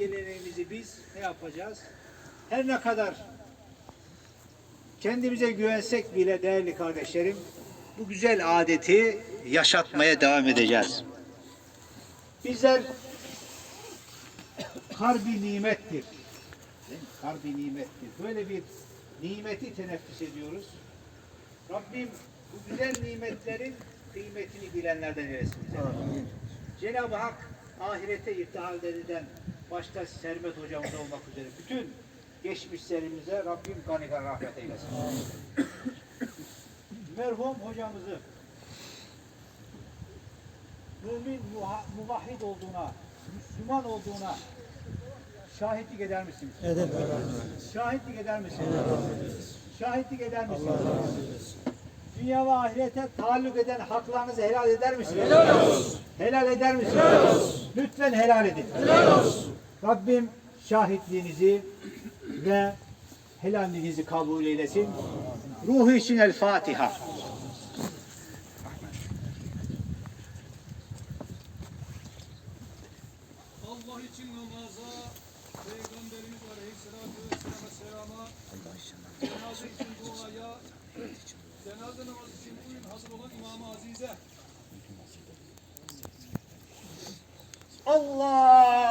geleneğimizi biz ne yapacağız? Her ne kadar kendimize güvensek bile değerli kardeşlerim bu güzel adeti yaşatmaya devam edeceğiz. Bizler kar bir nimettir. Kar bir nimettir. Böyle bir nimeti teneffüs ediyoruz. Rabbim bu güzel nimetlerin kıymetini bilenlerden eylesin. Cenab-ı Hak ahirete irtihal eden başta Sermet hocamız olmak üzere bütün geçmişlerimize Rabbim gani rahmet eylesin. Merhum hocamızı mümin, muvahhid olduğuna, Müslüman olduğuna şahitlik eder misiniz? Ederim. Şahitlik eder misiniz? Şahitlik eder misiniz? Dünya ve ahirete taalluk eden haklarınızı helal eder misiniz? Helal olsun. Helal eder misiniz? Helal olsun. Lütfen helal edin. Helal olsun. Rabbim şahitliğinizi ve helalliğinizi kabul eylesin. Ruhu için el Fatiha. Allah için namaza, Peygamberimiz Aleyhisselatü Vesselam'a selama, cenaze için duaya, cenaze namazı için bugün hazır olan İmam-ı Azize, Allah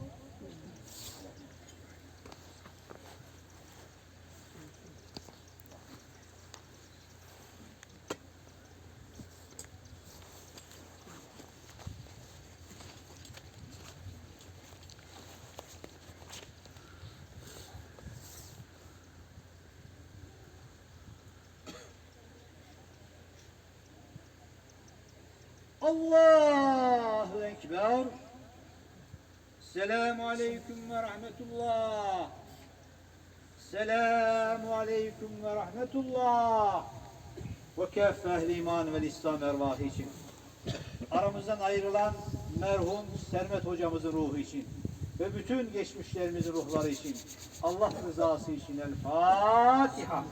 Allahu Ekber. Selamu Aleyküm ve Rahmetullah. Selamu Aleyküm ve Rahmetullah. Ve keffe ehli iman ve İslam ervahı için. Aramızdan ayrılan merhum Sermet hocamızın ruhu için ve bütün geçmişlerimizin ruhları için Allah rızası için El Fatiha.